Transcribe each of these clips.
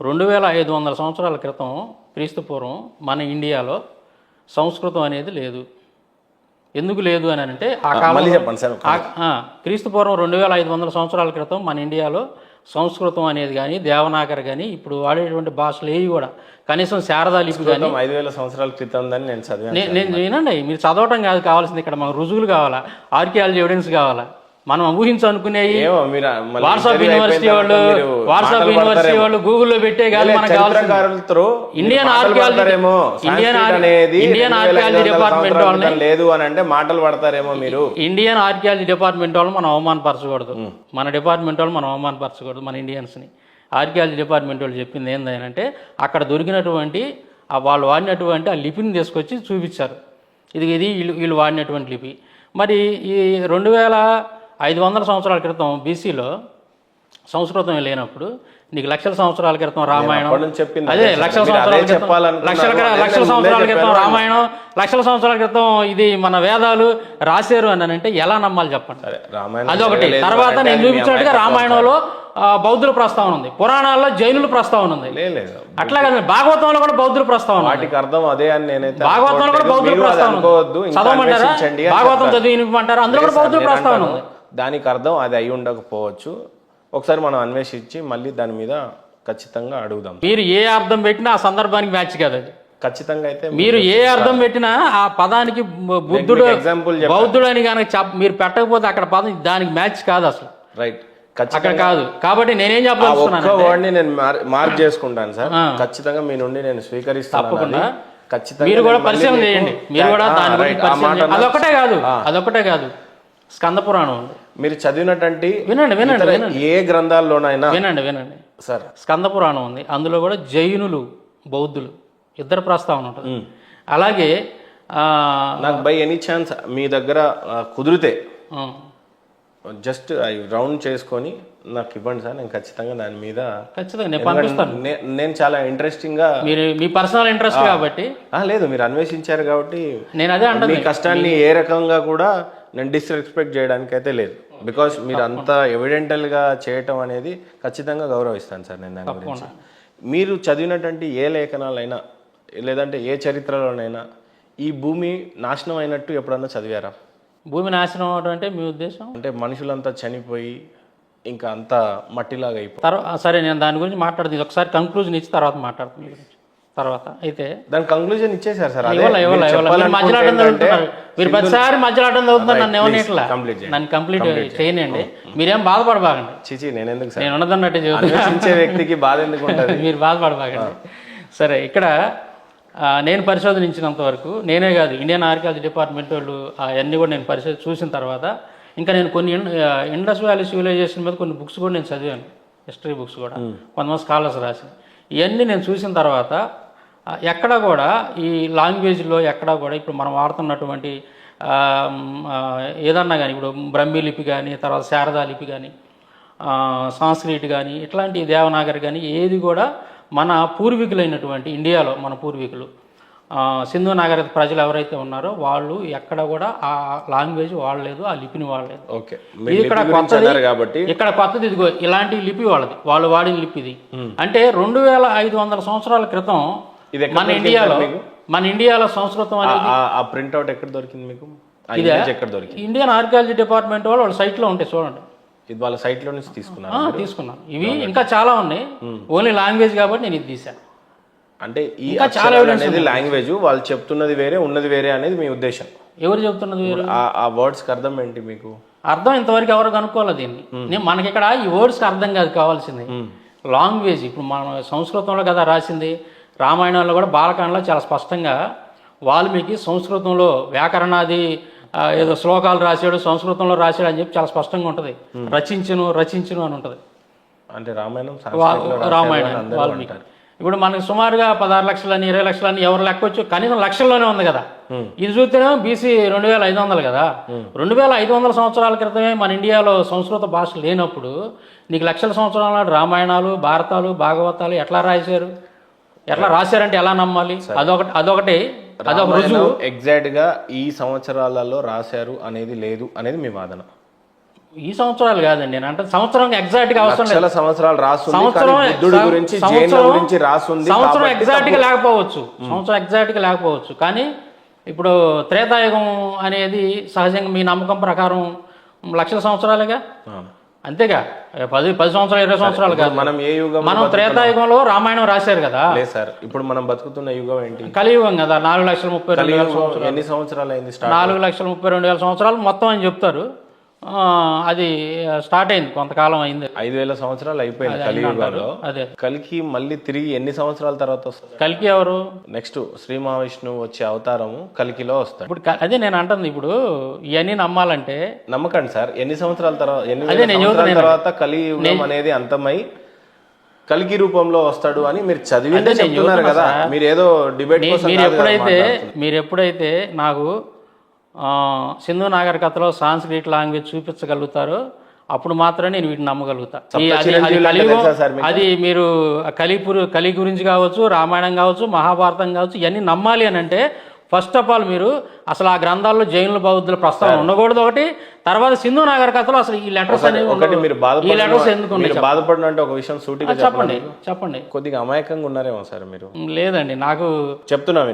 రెండు వేల ఐదు వందల సంవత్సరాల క్రితం క్రీస్తు పూర్వం మన ఇండియాలో సంస్కృతం అనేది లేదు. ఎందుకు లేదు అని అంటే ఆ మళ్ళీ కాలంలో చెప్పండి సార్ ఆ- ఆ, క్రీస్తు పూర్వం రెండు వేల ఐదు వందల సంవత్సరాల క్రితం మన ఇండియాలో సంస్కృతం అనేది కానీ దేవనాగరి కానీ ఇప్పుడు వాడేటువంటి భాషలు ఏవి కూడా కనీసం శారదా లిపి కానీ ఐదు వేల సంవత్సరాల క్రితం దాన్ని నేను చదివాను నేను వినండి మీరు చదవటం కాదు కావాల్సింది ఇక్కడ మాకు రుజువులు కావాలా ఆర్కియాలజీ ఎవిడెన్స్ కావాలా? మనం ఊహించనుకునేవి వాట్సాప్ యూనివర్సిటీ వాళ్ళు వాట్సాప్ యూనివర్సిటీ. వాళ్ళు గూగుల్లో పెట్టే మనకు కావాల్సింది. ఇండియన్ ఆర్కియాలజీ- ఇండియన్ అనేది ఇండియన్ 2500 ఆర్కియాలజీ డిపార్ట్మెంట్ వాళ్ళని- లేదు అని అంటే మాటలు పడతారేమో మీరు. ఇండియన్ ఆర్కియాలజీ డిపార్ట్మెంట్ వాళ్ళు మనం అవమానపరచకూడదు. మన డిపార్ట్మెంట్ వాళ్ళు మనం అవమానపరచకూడదు మన ఇండియన్స్ని. ఆర్కియాలజీ డిపార్ట్మెంట్ వాళ్ళు చెప్పింది ఏంటంటే అక్కడ దొరికినటువంటి ఆ వాళ్ళు వాడినటువంటి ఆ లిపిని తీసుకొచ్చి చూపించారు. ఇది ఇది వీళ్ళు వీళ్ళు వాడినటువంటి లిపి. మరి ఈ రెండు వేల ఐదు వందల సంవత్సరాల క్రితం బీసీలో సంస్కృతం లేనప్పుడు నీకు లక్షల సంవత్సరాల క్రితం రామాయణం. చెప్పింది అదే. లక్షల సంవత్సరాల క్రితం. లక్షల లక్షల నేను సంవత్సరాల క్రితం. రామాయణం లక్షల సంవత్సరాల క్రితం ఇది మన వేదాలు రాశారు అని అంటే ఎలా నమ్మాలి చెప్పండి? అదొకటి. తర్వాత నేను చూపించినట్టుగా రామాయణంలో బౌద్ధుల ప్రస్తావన ఉంది. పురాణాల్లో జైనుల ప్రస్తావన ఉంది. అట్లా కదా భాగవతంలో కూడా బౌద్ధుల ప్రస్తావన వాటికి అర్థం అదే అని నేనైతే భాగవతంలో కూడా. బౌద్ధుల ప్రస్తావన చదవమంటారా? భాగవతం. చదివినివ్వమంటారా? అందులో కూడా బౌద్ధుల నేను ప్రస్తావన ఉంది. దానికి అర్థం అది అయి ఉండకపోవచ్చు. ఒకసారి మనం అన్వేషించి మళ్ళీ దాని మీద ఖచ్చితంగా అడుగుదాం. మీరు ఏ అర్థం పెట్టినా ఆ సందర్భానికి మ్యాచ్ కాదు అది. ఖచ్చితంగా అయితే మీరు ఏ అర్థం పెట్టినా ఆ పదానికి బుద్ధుడు చెప్పాను. బౌద్ధుడు అని కనుక మీరు పెట్టకపోతే అక్కడ పదం దానికి మ్యాచ్ కాదు అసలు. రైట్ అక్కడ ఖచ్చితంగా కాదు. కాబట్టి నేనేం ని నేను మార్- మార్క్ చేసుకుంటాను సార్. ఖచ్చితంగా మీ నుండి నేను స్వీకరిస్తాను తప్పకుండా. ఖచ్చితంగా మీరు కూడా మీకు- చేయండి. మీరు కూడా దాని అదొకటే కాదు. అదొకటే కాదు. స్కంద పురాణం ఉంది. మీరు చదివినటువంటి వినండి వినండి వినండి. ఏ గ్రంథాల్లోనైనా వినండి వినండి. సార్. స్కంద పురాణం ఉంది. అందులో కూడా జైనులు బౌద్ధులు ఇద్దరు ప్రస్తావన ఉంటుంది. అలాగే నాకు బై ఎనీ ఛాన్స్ మీ దగ్గర కుదిరితే జస్ట్ అవి రౌండ్ చేసుకొని నాకు ఇవ్వండి సార్. నేను ఖచ్చితంగా దాని మీద ఖచ్చితంగా నేను పంపిస్తాను. నేను చాలా ఇంట్రెస్టింగ్గా మీరు మీ పర్సనల్ ఇంట్రెస్ట్ కాబట్టి లేదు మీరు అన్వేషించారు కాబట్టి నేను అదే మీ అంటుంది కష్టాన్ని ఏ రకంగా కూడా నేను డిస్రెస్పెక్ట్ చేయడానికి అయితే లేదు. బికాస్ మీరు అంత ఎవిడెంటల్గా చేయటం అనేది ఖచ్చితంగా గౌరవిస్తాను సార్ నేను దాని గురించి. మీరు చదివినటువంటి ఏ లేఖనాలైనా లేదంటే ఏ చరిత్రలోనైనా ఈ భూమి నాశనం అయినట్టు ఎప్పుడన్నా చదివారా? భూమి నాశనం అవడం అంటే మీ ఉద్దేశం? అంటే మనుషులంతా చనిపోయి ఇంకా అంతా మట్టిలాగా అయిపో తర్వాత సరే నేను దాని గురించి మాట్లాడుతుంది. ఒకసారి కంక్లూజన్ ఇచ్చి తర్వాత మాట్లాడుతుంది మీ గురించి. తర్వాత అయితే దాని కంక్లూజన్ ఇచ్చేసారు సార్ మధ్యలో మీరు ప్రతిసారి మధ్యలో అడ్డం చదువుతున్నారు నన్ను చేయండి. నన్ను కంప్లీట్ చేయనండి మీరేం బాధపడబాగండి చిచి నేను ఎందుకు నేను ఉన్నదన్నట్టే అన్వేషించే వ్యక్తికి బాధ ఎందుకు ఉంటుంది? మీరు బాధపడబాగండి సరే ఇక్కడ నేను పరిశోధనించినంత వరకు నేనే కాదు ఇండియన్ ఆర్కియాలజీ డిపార్ట్మెంట్ వాళ్ళు అవన్నీ కూడా నేను పరిశోధన చూసిన తర్వాత ఇంకా నేను కొన్ని ఇండస్ వ్యాలీ సివిలైజేషన్ మీద కొన్ని బుక్స్ కూడా నేను చదివాను. హిస్టరీ బుక్స్ కూడా. కొంతమంది స్కాలర్స్ రాసి ఇవన్నీ నేను చూసిన తర్వాత ఎక్కడా ఎక్కడ కూడా ఈ లాంగ్వేజ్లో ఎక్కడ కూడా ఇప్పుడు మనం వాడుతున్నటువంటి ఏదన్నా కానీ ఇప్పుడు బ్రహ్మీ లిపి కానీ తర్వాత శారదా లిపి కానీ ఆ, సాంస్క్రిట్ కానీ ఇట్లాంటి దేవనాగరి కానీ ఏది కూడా మన పూర్వీకులైనటువంటి ఇండియాలో మన పూర్వీకులు సింధు నాగరిక ప్రజలు ఎవరైతే ఉన్నారో వాళ్ళు ఎక్కడ కూడా ఆ లాంగ్వేజ్ వాడలేదు ఆ లిపిని వాడలేదు. ఓకే. ఇక్కడ కొత్తది. కాబట్టి. ఇక్కడ కొత్తది ఇదిగో ఇలాంటి లిపి వాళ్ళది. వాళ్ళు వాడిన లిపి ఇది. అంటే రెండు వేల ఐదు వందల సంవత్సరాల క్రితం మన ఇండియాలో? మన ఇండియాలో సంస్కృతం అనేది ఆ- ప్రింట్అవుట్ ఎక్కడ దొరికింది మీకు? ఎక్కడ దొరికింది? ఇండియన్ ఆర్కియాలజీ డిపార్ట్మెంట్ వాళ్ళు వాళ్ళ సైట్లో ఉంటాయి చూడండి. ఇది వాళ్ళ సైట్లో నుంచి తీసుకున్నారు ఆ, తీసుకున్నాను. ఇవి ఇంకా చాలా ఉన్నాయి. ఓన్లీ లాంగ్వేజ్ కాబట్టి నేను ఇది తీసాను అంటే ఈ చాలా అనేది లాంగ్వేజ్ వాళ్ళు చెప్తున్నది వేరే ఉన్నది వేరే అనేది మీ ఉద్దేశం. ఎవరు చెప్తున్నది వీరు? ఆ- ఆ వర్డ్స్కి అర్థం ఏంటి మీకు? అర్థం ఇంతవరకు ఎవరు కనుక్కోవాలి దీన్ని? నేను మనకి ఇక్కడ ఈ వర్డ్స్కి అర్థం కాదు కావాల్సింది. లాంగ్వేజ్ ఇప్పుడు మన సంస్కృతంలో కదా రాసింది రామాయణంలో కూడా బాలకాండలో చాలా స్పష్టంగా వాల్మీకి సంస్కృతంలో వ్యాకరణాది ఏదో శ్లోకాలు రాశాడు సంస్కృతంలో రాశాడు అని చెప్పి చాలా స్పష్టంగా ఉంటుంది. రచించును రచించును అని ఉంటుంది. అంటే రామాయణం రామాయణం వాల్మీకి. ఇప్పుడు మనకి సుమారుగా పదహారు లక్షలని ఇరవై లక్షలని ఎవరు లెక్కొచ్చు? కనీసం లక్షల్లోనే ఉంది కదా. ఇది చూస్తేనే బీసీ రెండు వేల ఐదు వందలు కదా. రెండు వేల ఐదు వందల సంవత్సరాల క్రితమే మన ఇండియాలో సంస్కృత భాష లేనప్పుడు నీకు లక్షల సంవత్సరాల నాడు రామాయణాలు భారతాలు భాగవతాలు ఎట్లా రాశారు? ఎట్లా రాశారంటే ఎలా నమ్మాలి? అదొకటి అదొకటి అదొక రుజువు. ఎగ్జాక్ట్గా ఈ సంవత్సరాలలో రాశారు అనేది లేదు అనేది మీ వాదన. ఈ సంవత్సరాలు కాదండి. నేను అంటే సంవత్సరం ఎగ్జాక్ట్గా అవసరం లేదు. సంవత్సరాలు రాస్తుంది సంవత్సరం గురించి గురించి రాస్తుంది సంవత్సరం ఎగ్జాక్ట్గా లేకపోవచ్చు. సంవత్సరం ఎగ్జాక్ట్గా లేకపోవచ్చు. కానీ ఇప్పుడు త్రేతాయుగం అనేది సహజంగా మీ నమ్మకం ప్రకారం లక్షల సంవత్సరాలుగా. అంతేగా. పది పది సంవత్సరాలు ఇరవై సంవత్సరాలు కాదు. మనం ఏ యుగం మనం త్రేతాయుగంలో రామాయణం రాశారు కదా. లేదు సార్. ఇప్పుడు మనం బతుకుతున్న యుగం ఏంటి? కలియుగం కదా. నాలుగు లక్షల ముప్పై రెండు వేల కలియుగం ఎన్ని సంవత్సరాలు అయింది నాలుగు లక్షల ముప్పై రెండు వేల సంవత్సరాలు మొత్తం అని చెప్తారు. అది స్టార్ట్ అయింది కొంతకాలం అయింది. ఐదు వేల సంవత్సరాలు అయిపోయింది కలియుగంలో. అదే. కలికి మళ్ళీ తిరిగి ఎన్ని సంవత్సరాల తర్వాత వస్తుంది? కలికి ఎవరు? నెక్స్ట్ శ్రీ మహావిష్ణువు వచ్చే అవతారము కలికిలో వస్తాడు. ఇప్పుడు అదే నేను అంటుంది ఇప్పుడు ఇవన్నీ నమ్మాలంటే నమ్మకండి సార్ ఎన్ని సంవత్సరాల తర్వాత ఎన్ని సంవత్సరాల. తర్వాత కలియుగం అనేది అంతమై కలికి రూపంలో వస్తాడు అని మీరు చదివిందే చెప్తున్నారు కదా మీరు ఏదో డిబేట్ మీరు ఎప్పుడైతే. మీరు ఎప్పుడైతే నాకు సింధు నాగరికతలో సాంస్క్రిట్ లాంగ్వేజ్ చూపించగలుగుతారో. అప్పుడు మాత్రమే నేను వీటిని నమ్మగలుగుతా. ఈ- అది- మీరు కలిపురు కలి గురించి కావచ్చు రామాయణం కావచ్చు మహాభారతం కావచ్చు ఇవన్నీ నమ్మాలి అని అంటే ఫస్ట్ ఆఫ్ ఆల్ మీరు అసలు ఆ గ్రంథాల్లో జైనుల బౌద్ధుల ప్రస్తావన ఉండకూడదు ఒకటి. తర్వాత సింధు నాగరికతలో అసలు ఈ లెటర్స్ అనేవి ఒకటి ఉండవు. మీరు ఈ లెటర్స్ ఎందుకు బాధపడిన అంటే ఒక విషయం సూటిగా చెప్పండి. చెప్పండి కొద్దిగా అమాయకంగా ఉన్నారేమో సార్ మీరు. లేదండి నాకు చెప్తున్నా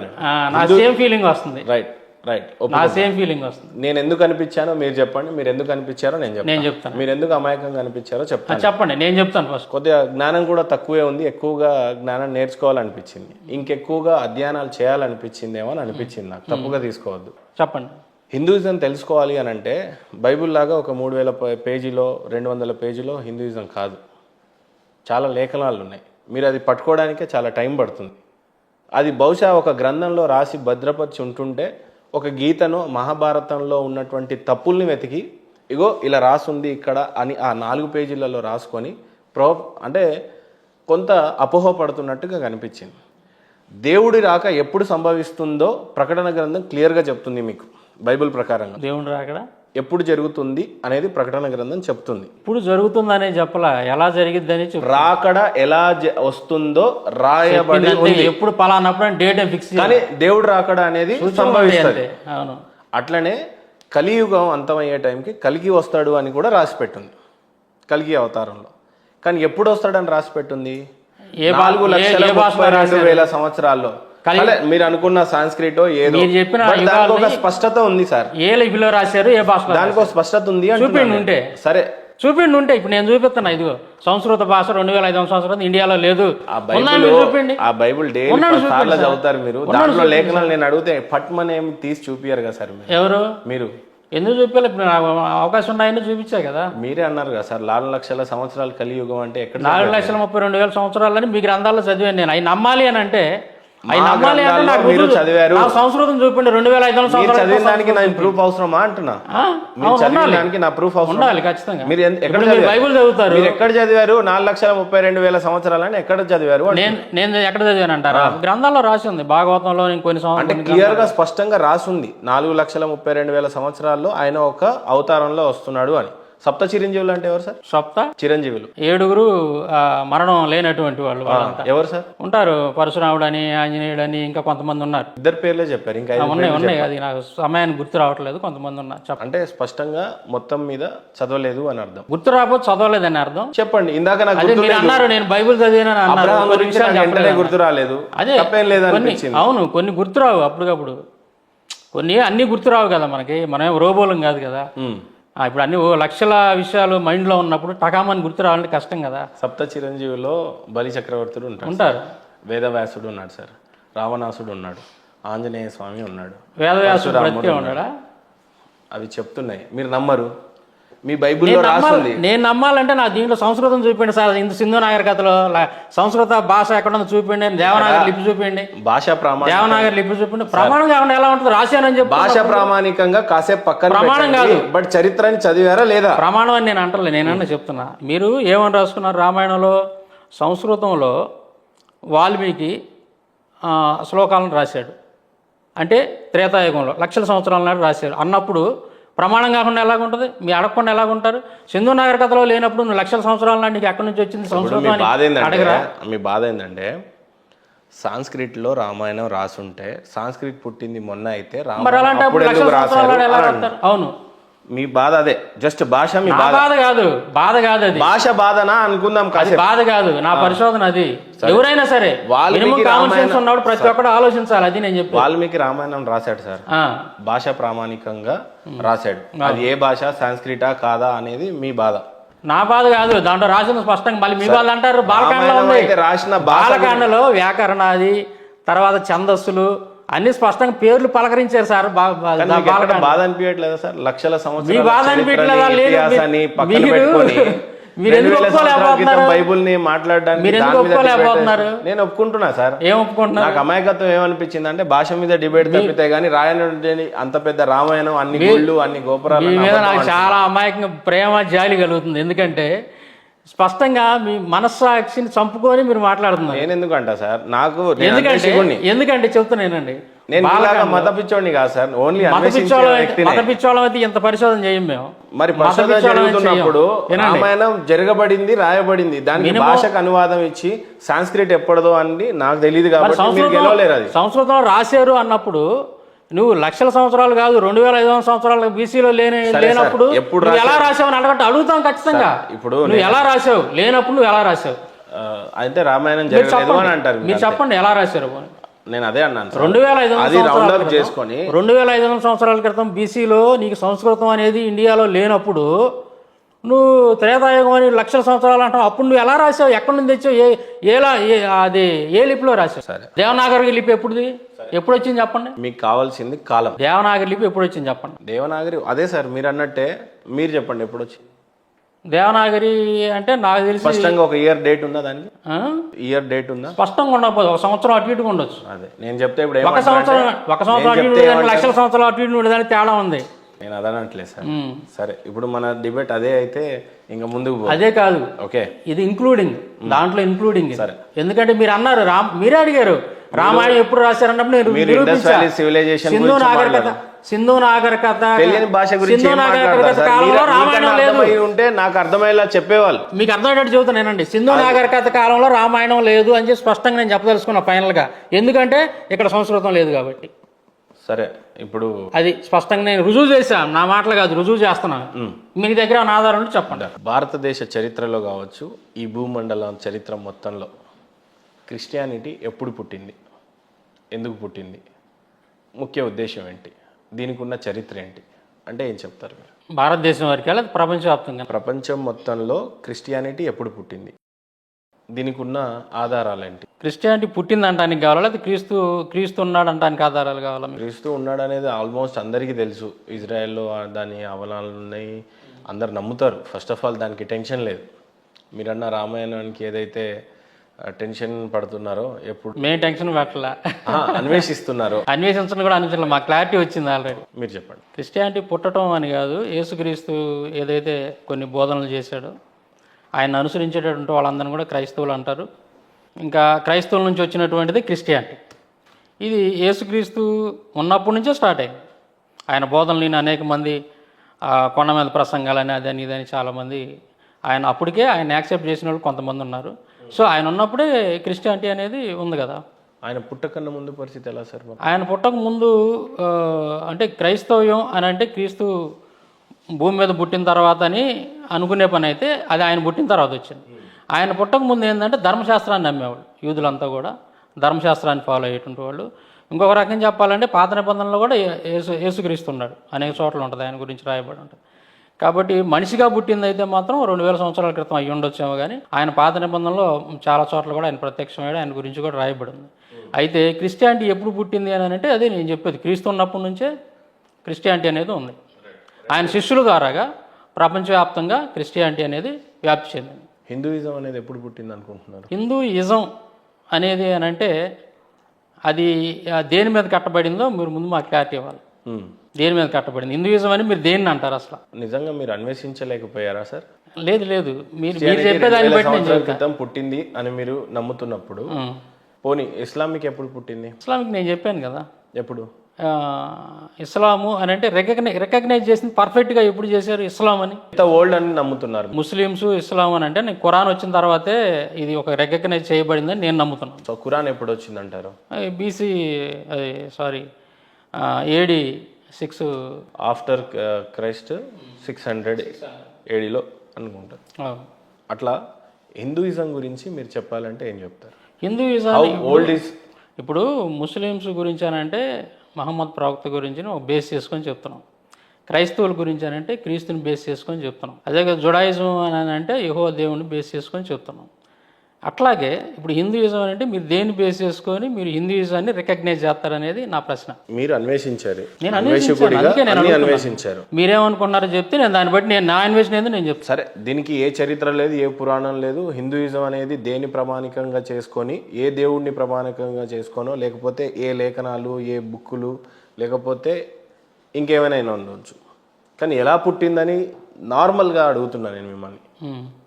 నా సేమ్ ఫీలింగ్ వస్తుంది. రైట్ రైట్ నా సేమ్ ఫీలింగ్ వస్తుంది. నేను ఎందుకు అనిపించానో మీరు చెప్పండి మీరు ఎందుకు అనిపించారో నేను నేను చెప్తాను. మీరు ఎందుకు అమాయకంగా అనిపించారో చెప్తాను. చెప్పండి నేను చెప్తాను ఫస్ట్ కొద్దిగా జ్ఞానం కూడా తక్కువే ఉంది ఎక్కువగా జ్ఞానం నేర్చుకోవాలనిపించింది. ఇంకెక్కువగా అధ్యయనాలు చేయాలనిపించిందేమో అని అనిపించింది నాకు. తప్పుగా తీసుకోవద్దు. చెప్పండి. హిందూయిజం తెలుసుకోవాలి అని అంటే బైబిల్ లాగా ఒక మూడు వేల పేజీలో రెండు వందల పేజీలో హిందూయిజం కాదు. చాలా లేఖనాలు ఉన్నాయి. మీరు అది పట్టుకోవడానికే చాలా టైం పడుతుంది. అది బహుశా ఒక గ్రంథంలో రాసి భద్రపరిచి ఉంటుంటే ఒక గీతను మహాభారతంలో ఉన్నటువంటి తప్పుల్ని వెతికి ఇగో ఇలా రాసుంది ఇక్కడ అని ఆ నాలుగు పేజీలలో రాసుకొని ప్రో అంటే కొంత అపోహపడుతున్నట్టుగా కనిపించింది. దేవుడి రాక ఎప్పుడు సంభవిస్తుందో ప్రకటన గ్రంథం క్లియర్గా చెప్తుంది మీకు బైబిల్ ప్రకారంగా. దేవుడి రాకడ ఎప్పుడు జరుగుతుంది అనేది ప్రకటన గ్రంథం చెప్తుంది. ఇప్పుడు జరుగుతుందనే చెప్పలా ఎలా జరిగిద్దని రాకడ ఎలా వస్తుందో రాయబడి ఎప్పుడు పలానప్పుడు డేట్ ఫిక్స్ కానీ దేవుడు రాకడ అనేది సంభవిస్తుంది. అవును. అట్లనే కలియుగం అంతమయ్యే టైంకి కలిగి వస్తాడు అని కూడా రాసి పెట్టుంది కలిగి అవతారంలో. కానీ ఎప్పుడు వస్తాడని రాసి పెట్టుంది నాలుగు లక్షల వేల సంవత్సరాల్లో. మీరు అనుకున్న సాంస్క్రిటో ఏదో. మీరు చెప్పిన ఒక స్పష్టత ఉంది సార్. ఏ లిపిలో రాశారు ఏ భాషలో దానికి ఒక స్పష్టత ఉంది చూపిండి. ఉంటే. సరే. చూపిండి ఉంటే ఇప్పుడు నేను చూపిస్తున్నా ఇదిగో. సంస్కృత భాష రెండు వేల ఐదు వందల సంవత్సరాలు ఇండియాలో లేదు. ఆ బైబిల్ చూపిండి? ఆ బైబిల్ డైలీ. చదువుతారు మీరు. దాంట్లో లేఖనాలు నేను అడిగితే పట్మని ఏమి తీసి చూపియారు కదా సార్ ఎవరు? మీరు. ఎందుకు చూపించాలి ఇప్పుడు అవకాశం ఉన్నాయని చూపించా కదా. మీరే అన్నారు కదా సార్. నాలుగు లక్షల సంవత్సరాలు కలియుగం అంటే ఎక్కడ నాలుగు లక్షల ముప్పై రెండు వేల సంవత్సరాలని మీ గ్రంథాల్లో చదివాను నేను. అవి నమ్మాలి అని అంటే మీరు చదివారు. సంస్కృతం చూపిండి రెండు వేల ఐదు వందల చదివిన దానికి నా ప్రూఫ్ అవసరమా అంటున్నా? మీరు చదివిన. దానికి నా ప్రూఫ్ అవసరం ఉండాలి ఖచ్చితంగా. మీరు ఎక్కడ? బైబిల్ చదువుతారు. మీరు ఎక్కడ చదివారు? నాలుగు లక్షల ముప్పై రెండు వేల సంవత్సరాలని ఎక్కడ చదివారు నేను నేను ఎక్కడ చదివాను అంటారా గ్రంథాల్లో రాసి ఉంది భాగవతంలో ఇంకొన్ని అంటే క్లియర్గా స్పష్టంగా రాసుంది నాలుగు లక్షల ముప్పై రెండు వేల సంవత్సరాల్లో ఆయన ఒక అవతారంలో వస్తున్నాడు అని. సప్త చిరంజీవులు అంటే ఎవరు సార్? సప్త? చిరంజీవులు. ఏడుగురు మరణం లేనటువంటి వాళ్ళు ఎవరు సార్? ఉంటారు పరశురాముడు అని ఆంజనేయుడు అని ఇంకా కొంతమంది ఉన్నారు. ఇద్దరు పేర్లే చెప్పారు ఇంకా ఉన్నాయి ఉన్నాయి. అది నాకు సమయానికి గుర్తు రావట్లేదు కొంతమంది ఉన్నారు. అంటే స్పష్టంగా మొత్తం మీద చదవలేదు అని అర్థం. గుర్తు రాకపోతే చదవలేదని అర్థం. చెప్పండి ఇందాక నాకు అన్నారు నేను బైబిల్ చెప్పలేదు గుర్తు రాలేదు. అదే అవును కొన్ని గుర్తురావు అప్పటికప్పుడు. కొన్ని అన్ని గుర్తురావు కదా మనకి మనం రోబోలం కాదు కదా. ఇప్పుడు అన్ని ఓ లక్షల విషయాలు మైండ్లో ఉన్నప్పుడు టకామని గుర్తు రావాలంటే కష్టం కదా. సప్త చిరంజీవిలో బలి చక్రవర్తుడు ఉంటాడు ఉంటారు. వేదవ్యాసుడు ఉన్నాడు సార్. రావణాసుడు ఉన్నాడు. ఆంజనేయ స్వామి ఉన్నాడు. వేదవ్యాసుడు ఉన్నాడా. అవి చెప్తున్నాయి. మీరు నమ్మరు. మీ బైబిల్లో రాస్తుంది నేను నమ్మాలంటే నాకు దీంట్లో సంస్కృతం చూపిండి సార్. ఇందు సింధు నాగరికతలో సంస్కృత భాష ఎక్కడ చూపిండి దేవనాగరి లిపి చూపిండి భాషా ప్రామాణిక దేవనాగరి లిపి చూపిండి ప్రమాణం కాకుండా ఎలా ఉంటుంది రాశానని చెప్పి భాష ప్రామాణికంగా కాసేపు పక్కన ప్రమాణం పెట్టండి. బట్ చరిత్రని చదివారా లేదా? ప్రమాణం అని నేను అంటలే నేనన్నా చెప్తున్నా. మీరు ఏమని రాసుకున్నారు? రామాయణంలో సంస్కృతంలో వాల్మీకి శ్లోకాలను రాశాడు. అంటే త్రేతాయుగంలో లక్షల సంవత్సరాల నాడు రాశాడు. అన్నప్పుడు ప్రమాణం కాకుండా ఎలాగుంటుంది? మీ అడగకుండా ఎలాగుంటారు? సింధు నాగర కథలో లేనప్పుడు నువ్వు లక్షల సంవత్సరాల నాడు నీకు ఎక్కడి నుంచి వచ్చింది? సంస్కృతం అడగరా? మీ బాధ ఏంటంటే సాంస్క్రిట్లో రామాయణం రాసుంటే సాంస్క్రిట్ పుట్టింది మొన్న అయితే అవును. మీ బాధ అదే. జస్ట్ భాష మీ బాధ. కాదు. బాధ కాదు అది. భాష బాధనా అనుకుందాం కాసేపు. బాధ కాదు. నా పరిశోధన అది. ఎవరైనా సరే ఉన్నప్పుడు ప్రతి ఒక్కడు ఆలోచించాలి. అది నేను చెప్పి వాల్మీకి రామాయణం రాశాడు సార్. భాష ప్రామాణికంగా రాశాడు. అది ఏ భాష? సాంస్క్రిటా కాదా అనేది మీ బాధ. నా బాధ కాదు. దాంట్లో రాసిన స్పష్టంగా మళ్ళీ మీ వాళ్ళు అంటారు. బాలకాండలో రాసిన బాలకాండలో వ్యాకరణాది తర్వాత ఛందస్సులు అన్ని స్పష్టంగా పేర్లు పలకరించారు సార్. బాధ అనిపించట్లేదా సార్? లక్షల సంవత్సరాల బాధ లేదు మీరు- పెట్టుకొని మీరు ఎందుకు 2000 సంవత్సరాల ఒప్పుకోలేకపోతున్నారు? క్రితం బైబుల్ని మాట్లాడడానికి మీరు ఎందుకు ఒప్పుకోలేకపోతున్నారు? నేను ఒప్పుకుంటున్నా సార్. ఏం నాకు అమాయకత్వం ఏమనిపించింది అంటే భాష మీద డిబేట్ తప్పితే గానీ రాయని అంత పెద్ద రామాయణం అన్ని గుళ్ళు అన్ని గోపురాలు మీద నాకు చాలా అమాయకంగా ప్రేమ జాలి కలుగుతుంది. ఎందుకంటే స్పష్టంగా మీ మనస్సాక్షిని చంపుకొని మీరు మాట్లాడుతున్నారు. నేను ఎందుకు అంటా సార్ నాకు ఎందుకంటే. ఎందుకంటే చెప్తున్నానండి నేను ఇలాగా మత పిచ్చోడిని కాదు సార్. ఓన్లీ మత పిచ్చోళం అయితే ఇంత పరిశోధన చేయం మేము. మరి పరిశోధన జరుగుతున్నప్పుడు. రామాయణం జరగబడింది రాయబడింది. దానికి భాషకు అనువాదం ఇచ్చి సాంస్క్రిట్ ఎప్పటిదో అని నాకు తెలియదు కాబట్టి సంస్కృతం రాశారు అన్నప్పుడు నువ్వు లక్షల సంవత్సరాలు కాదు రెండు వేల ఐదు వందల సంవత్సరాలు బీసీలో లేని లేనప్పుడు ఎప్పుడు ఎలా రాసావు అని అడగట్టు అడుగుతాం ఖచ్చితంగా. ఇప్పుడు నువ్వు ఎలా రాసావు లేనప్పుడు నువ్వు ఎలా రాసావు అయితే రామాయణం జరగలేదు అని అంటారు మీరు. చెప్పండి ఎలా రాశారు? నేను అదే అన్నాను. రెండు వేల ఐదు వందల చేసుకొని రెండు వేల ఐదు వందల సంవత్సరాల క్రితం బీసీలో నీకు సంస్కృతం అనేది ఇండియాలో లేనప్పుడు నువ్వు త్రేతాయుగం అని లక్షల సంవత్సరాలు అంటావు అప్పుడు నువ్వు ఎలా రాసావు ఎక్కడి నుంచి తెచ్చావు? ఏ ఏలా ఏ అది ఏ లిపిలో రాసావు సరే. దేవనాగరి లిపి ఎప్పుడుది? ఎప్పుడు వచ్చింది చెప్పండి? మీకు కావాల్సింది కాలం. దేవనాగరి లిపి ఎప్పుడు వచ్చింది చెప్పండి? దేవనాగరి అదే సార్ మీరు అన్నట్టే మీరు చెప్పండి ఎప్పుడు వచ్చి దేవనాగరి అంటే నాకు తెలిసి స్పష్టంగా ఒక ఇయర్ డేట్ ఉందా దానికి? ఇయర్ డేట్ ఉందా? స్పష్టంగా ఉండకపోదు ఒక సంవత్సరం అటు ఇటుగా ఉండొచ్చు. అదే నేను చెప్తే ఇప్పుడు ఒక సంవత్సరం ఒక సంవత్సరం అటు ఇటు లక్షల సంవత్సరాలు అటు ఇటు ఉండేదానికి తేడా ఉంది. నేను అదనట్లేదు సార్. సరే ఇప్పుడు మన డిబేట్ అదే అయితే ఇంకా ముందుకు అదే కాదు. ఓకే. ఇది ఇంక్లూడింగ్ దాంట్లో ఇంక్లూడింగ్ ఎందుకంటే మీరు అన్నారు రామ్ మీరే అడిగారు. రామాయణం ఎప్పుడు రాశారన్నప్పుడు నేను సివిలైజేషన్ సింధు నాగరికత. సింధు నాగరికత తెలియని భాష గురించి? కాలంలో రామాయణం లేదు. ఉంటే నాకు అర్థమయ్యేలా చెప్పేవాళ్ళు. మీకు అర్థమయ్యేటట్టు చెబుతానేనండి సింధు నాగరికత కాలంలో రామాయణం లేదు అని చెప్పి స్పష్టంగా నేను చెప్పదలుచుకున్నా ఫైనల్గా ఎందుకంటే ఇక్కడ సంస్కృతం లేదు కాబట్టి. సరే ఇప్పుడు అది స్పష్టంగా నేను రుజువు చేశాను నా మాటలు కాదు రుజువు చేస్తున్నాను మీ దగ్గర ఆధారం ఉంటే చెప్పండి. భారతదేశ చరిత్రలో కావచ్చు ఈ భూమండలం చరిత్ర మొత్తంలో. క్రిస్టియానిటీ ఎప్పుడు పుట్టింది? ఎందుకు పుట్టింది? ముఖ్య ఉద్దేశం ఏంటి? దీనికి ఉన్న చరిత్ర ఏంటి? అంటే ఏం చెప్తారు మీరు? భారతదేశం వరకు లేదా ప్రపంచవ్యాప్తంగా. ప్రపంచం మొత్తంలో క్రిస్టియానిటీ ఎప్పుడు పుట్టింది? దీనికి ఉన్న ఆధారాలు ఏంటి? క్రిస్టియానిటీ పుట్టిందంటానికి కావాలా? లేదా క్రీస్తు క్రీస్తు ఉన్నాడు అంటానికి ఆధారాలు కావాలా? క్రీస్తు ఉన్నాడు అనేది ఆల్మోస్ట్ అందరికీ తెలుసు. ఇజ్రాయెల్లో దాని అవలాలు ఉన్నాయి. అందరు నమ్ముతారు. ఫస్ట్ ఆఫ్ ఆల్ దానికి టెన్షన్ లేదు. మీరన్న రామాయణానికి ఏదైతే టెన్షన్ పడుతున్నారో. ఎప్పుడు? మేము టెన్షన్ ఆ, అన్వేషిస్తున్నారో. అన్వేషించడం కూడా అనిపించలేదు మా క్లారిటీ వచ్చింది ఆల్రెడీ. మీరు చెప్పండి. క్రిస్టియానిటీ పుట్టడం అని కాదు యేసుక్రీస్తు ఏదైతే కొన్ని బోధనలు చేశాడో ఆయన అనుసరించేటటువంటి వాళ్ళందరినీ కూడా క్రైస్తవులు అంటారు. ఇంకా క్రైస్తవుల నుంచి వచ్చినటువంటిది క్రిస్టియానిటీ. ఇది యేసుక్రీస్తు ఉన్నప్పటి నుంచే స్టార్ట్ అయింది. ఆయన బోధనలు నేను అనేక మంది కొండ మీద ప్రసంగాలని అదని ఇదని చాలామంది ఆయన అప్పటికే ఆయన యాక్సెప్ట్ చేసిన వాళ్ళు కొంతమంది ఉన్నారు. సో ఆయన ఉన్నప్పుడే క్రిస్టియానిటీ అనేది ఉంది కదా. ఆయన పుట్టకన్నా ముందు పరిస్థితి ఎలా సార్? ఆయన పుట్టక ముందు అంటే క్రైస్తవ్యం అని అంటే క్రీస్తు భూమి మీద పుట్టిన తర్వాత అని అనుకునే పని అయితే అది ఆయన పుట్టిన తర్వాత వచ్చింది. ఆయన పుట్టక ముందు ఏంటంటే ధర్మశాస్త్రాన్ని నమ్మేవాళ్ళు యూదులంతా కూడా ధర్మశాస్త్రాన్ని ఫాలో అయ్యేటువంటి వాళ్ళు. ఇంకొక రకం చెప్పాలంటే పాత నిబంధనలో కూడా ఏ- యేసు యేసుక్రీస్తు ఉన్నాడు. అనేక చోట్ల ఉంటుంది ఆయన గురించి రాయబడి ఉంటుంది. కాబట్టి మనిషిగా పుట్టింది అయితే మాత్రం రెండు వేల సంవత్సరాల క్రితం అయ్యి ఉండొచ్చేమో కానీ ఆయన పాత నిబంధనలో చాలా చోట్ల కూడా ఆయన ప్రత్యక్షమయ్యాడు ఆయన గురించి కూడా రాయబడి ఉంది అయితే క్రిస్టియానిటీ ఎప్పుడు పుట్టింది అని అంటే అదే నేను చెప్పేది క్రీస్తు ఉన్నప్పటి నుంచే క్రిస్టియానిటీ అనేది ఉంది. ఆయన శిష్యుల ద్వారాగా ప్రపంచవ్యాప్తంగా క్రిస్టియానిటీ అనేది వ్యాప్తి చెందింది. హిందూయిజం అనేది ఎప్పుడు పుట్టింది అనుకుంటున్నారు? హిందూయిజం అనేది అని అంటే అది దేని మీద కట్టబడిందో మీరు ముందు మాకు క్లారిటీ ఇవ్వాలి. దేని మీద కట్టబడింది? హిందూయిజం అని మీరు దేన్ని అంటారు అసలు? నిజంగా మీరు అన్వేషించలేకపోయారా సార్? లేదు లేదు. మీరు బట్టి నేను సంవత్సరాల క్రితం పుట్టింది అని మీరు నమ్ముతున్నప్పుడు. పోనీ ఇస్లామిక్ ఎప్పుడు పుట్టింది? ఇస్లామిక్ నేను చెప్పాను కదా. ఎప్పుడు? ఆ, ఇస్లాము అని అంటే రికగ్నై రికగ్నైజ్ చేసింది పర్ఫెక్ట్గా ఎప్పుడు చేశారు ఇస్లాం అని? ఇంత ఓల్డ్ అని నమ్ముతున్నారు. ముస్లిమ్స్ ఇస్లాం అని అంటే నేను ఖురాన్ వచ్చిన తర్వాతే ఇది ఒక రికగ్నైజ్ చేయబడిందని నేను నమ్ముతున్నాను. సో ఖురాన్ ఎప్పుడు వచ్చిందంటారు? బీసీ అది sorry AD six after Christ six hundred ఏడిలో అనుకుంటారు అట్లా హిందూయిజం గురించి మీరు చెప్పాలంటే ఏం చెప్తారు? హిందూయిజం ఓల్డ్ ఈస్ ఇప్పుడు ముస్లిమ్స్ గురించి అని అంటే మహమ్మద్ ప్రవక్త గురించి ఒక బేస్ చేసుకొని చెప్తున్నాం. క్రైస్తవుల గురించి అని అంటే క్రీస్తుని బేస్ చేసుకొని చెప్తున్నాం. అదే జుడాయిజం అని అంటే యహో దేవుని బేస్ చేసుకొని చెప్తున్నాం. అట్లాగే ఇప్పుడు హిందూయిజం అంటే మీరు దేన్ని బేస్ చేసుకొని మీరు హిందూయిజాన్ని రికగ్నైజ్ చేస్తారనేది నా ప్రశ్న. మీరు అన్వేషించారు. నేను అన్వేషించాను అందుకే నేను అడుగుతున్నాను. అన్వేషించారు. మీరేమనుకున్నారో చెప్తే నేను దాన్ని బట్టి నేను నా అన్వేషణ ఏందో నేను చెప్తాను. సరే దీనికి ఏ చరిత్ర లేదు ఏ పురాణం లేదు. హిందూయిజం అనేది దేని ప్రమాణికంగా చేసుకొని ఏ దేవుడిని ప్రమాణికంగా చేసుకోనో లేకపోతే ఏ లేఖనాలు ఏ బుక్కులు లేకపోతే ఇంకేమైనా ఉండవచ్చు కానీ ఎలా పుట్టిందని నార్మల్గా అడుగుతున్నా నేను మిమ్మల్ని.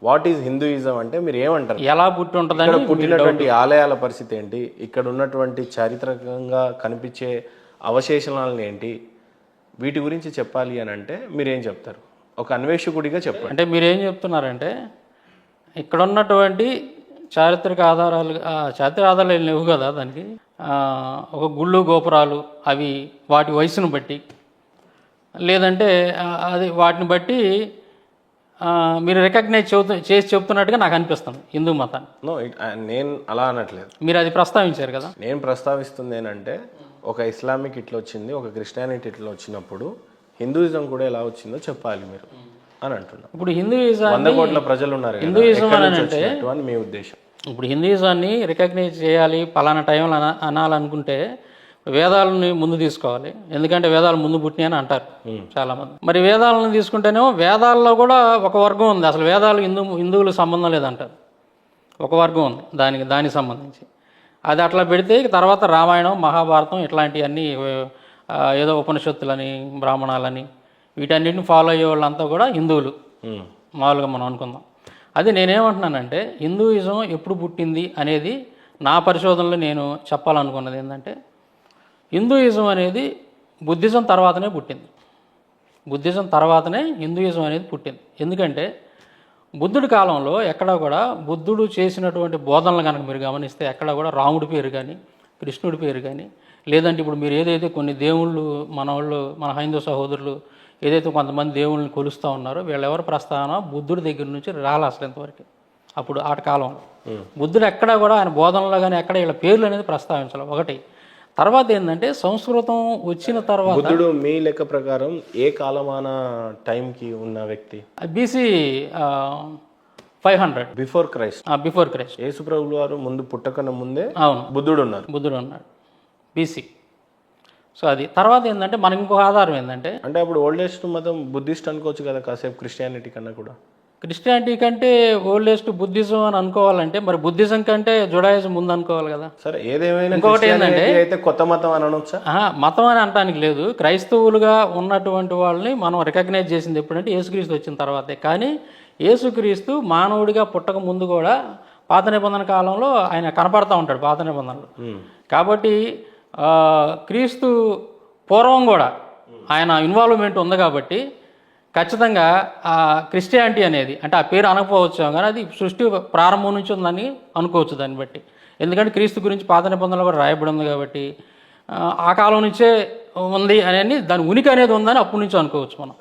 వాట్ ఈజ్ హిందూయిజం అంటే మీరు ఏమంటారు? ఎలా పుట్టి ఇక్కడ పుట్టినటువంటి ఆలయాల పరిస్థితి ఏంటి? ఇక్కడ ఉన్నటువంటి చారిత్రకంగా కనిపించే అవశేషణాలను ఏంటి? వీటి గురించి చెప్పాలి అని అంటే మీరేం చెప్తారు? ఒక అన్వేషకుడిగా చెప్పండి. అంటే మీరు ఏం చెప్తున్నారంటే ఇక్కడ ఉన్నటువంటి చారిత్రక ఆధారాలు చారిత్రక ఆధారాలు ఏం లేవు కదా దానికి? ఒక గుళ్ళు గోపురాలు అవి వాటి వయసును బట్టి లేదంటే అది వాటిని బట్టి మీరు రికగ్నైజ్ చెబుతూ చేసి చెప్తున్నట్టుగా నాకు అనిపిస్తుంది హిందూ మతాన్ని. నో నేను అలా అనట్లేదు. మీరు అది ప్రస్తావించారు కదా? నేను ప్రస్తావిస్తుంది ఏంటంటే ఒక ఇస్లామిక్ ఇట్లా వచ్చింది ఒక క్రిస్టియానిటీ ఇట్లా వచ్చినప్పుడు హిందూయిజం కూడా ఎలా వచ్చిందో చెప్పాలి మీరు అని అంటున్నా ఇప్పుడు హిందూయిజం వంద కోట్ల ప్రజలు ఉన్నారు హిందూయిజం అని అంటే మీ ఉద్దేశం. ఇప్పుడు హిందూయిజాన్ని రికగ్నైజ్ చేయాలి పలానా టైంలో అన అనాలనుకుంటే వేదాలని ముందు తీసుకోవాలి. ఎందుకంటే వేదాలు ముందు పుట్టినాయి అని అంటారు చాలామంది. మరి వేదాలను తీసుకుంటేనేమో వేదాల్లో కూడా ఒక వర్గం ఉంది. అసలు వేదాలు హిందూ హిందువులకు సంబంధం లేదంటారు. ఒక వర్గం ఉంది దానికి దానికి సంబంధించి. అది అట్లా పెడితే తర్వాత రామాయణం మహాభారతం ఇట్లాంటివన్నీ ఏదో ఉపనిషత్తులని బ్రాహ్మణాలని వీటన్నిటిని ఫాలో అయ్యే వాళ్ళంతా కూడా హిందువులు. మామూలుగా మనం అనుకుందాం. అది నేనేమంటున్నానంటే హిందూయిజం ఎప్పుడు పుట్టింది అనేది నా పరిశోధనలో నేను చెప్పాలనుకున్నది ఏంటంటే హిందూయిజం అనేది బుద్ధిజం తర్వాతనే పుట్టింది. బుద్ధిజం తర్వాతనే హిందూయిజం అనేది పుట్టింది. ఎందుకంటే బుద్ధుడి కాలంలో ఎక్కడా కూడా బుద్ధుడు చేసినటువంటి బోధనలు కనుక మీరు గమనిస్తే ఎక్కడా కూడా రాముడి పేరు కానీ కృష్ణుడి పేరు కానీ లేదంటే ఇప్పుడు మీరు ఏదైతే కొన్ని దేవుళ్ళు మన వాళ్ళు మన హైందవ సహోదరులు ఏదైతే కొంతమంది దేవుళ్ళని కొలుస్తూ ఉన్నారో వీళ్ళెవరి ప్రస్తావన బుద్ధుడి దగ్గర నుంచి రాలే అసలు ఇంతవరకు. అప్పుడు ఆట కాలంలో. బుద్ధుడు ఎక్కడా కూడా ఆయన బోధనలో కానీ ఎక్కడ వీళ్ళ పేర్లు అనేది ప్రస్తావించాలి. ఒకటి తర్వాత ఏంటంటే సంస్కృతం వచ్చిన తర్వాత బుద్ధుడు మీ లెక్క ప్రకారం ఏ కాలమాన టైంకి ఉన్న వ్యక్తి? BC five hundred before Christ before Christ యేసుప్రభులు వారు ముందు పుట్టకన ముందే అవును. బుద్ధుడు ఉన్నారు. బుద్ధుడు ఉన్నాడు. బీసీ సో అది. తర్వాత ఏంటంటే మనకి ఇంకొక ఆధారం ఏంటంటే అంటే అప్పుడు ఓల్డెస్ట్ మతం బుద్ధిస్ట్ అనుకోవచ్చు కదా కాసేపు క్రిస్టియానిటీ కన్నా కూడా. క్రిస్టియానిటీ కంటే ఓల్డెస్ట్ బుద్ధిజం అని అనుకోవాలంటే మరి బుద్ధిజం కంటే జుడాయిజం ముందు అనుకోవాలి కదా. సరే ఏదేమైనా ఇంకొకటి క్రిస్టియానిటీ అయితే కొత్త మతం అని అనొచ్చా? మతం అని అనటానికి లేదు. క్రైస్తవులుగా ఉన్నటువంటి వాళ్ళని మనం రికగ్నైజ్ చేసింది ఎప్పుడంటే యేసుక్రీస్తు వచ్చిన తర్వాతే. కానీ యేసుక్రీస్తు మానవుడిగా పుట్టక ముందు కూడా పాత నిబంధన కాలంలో ఆయన కనపడతా ఉంటాడు పాత నిబంధనలు. కాబట్టి క్రీస్తు పూర్వం కూడా ఆయన ఇన్వాల్వ్మెంట్ ఉంది కాబట్టి ఖచ్చితంగా ఆ క్రిస్టియానిటీ అనేది అంటే ఆ పేరు అనకపోవచ్చు కానీ అది సృష్టి ప్రారంభం నుంచి ఉందని అనుకోవచ్చు దాన్ని బట్టి. ఎందుకంటే క్రీస్తు గురించి పాత నిబంధనలు కూడా రాయబడి ఉంది కాబట్టి ఆ, కాలం నుంచే ఉంది అని దాని ఉనికి అనేది ఉందని అప్పటి నుంచి అనుకోవచ్చు మనం.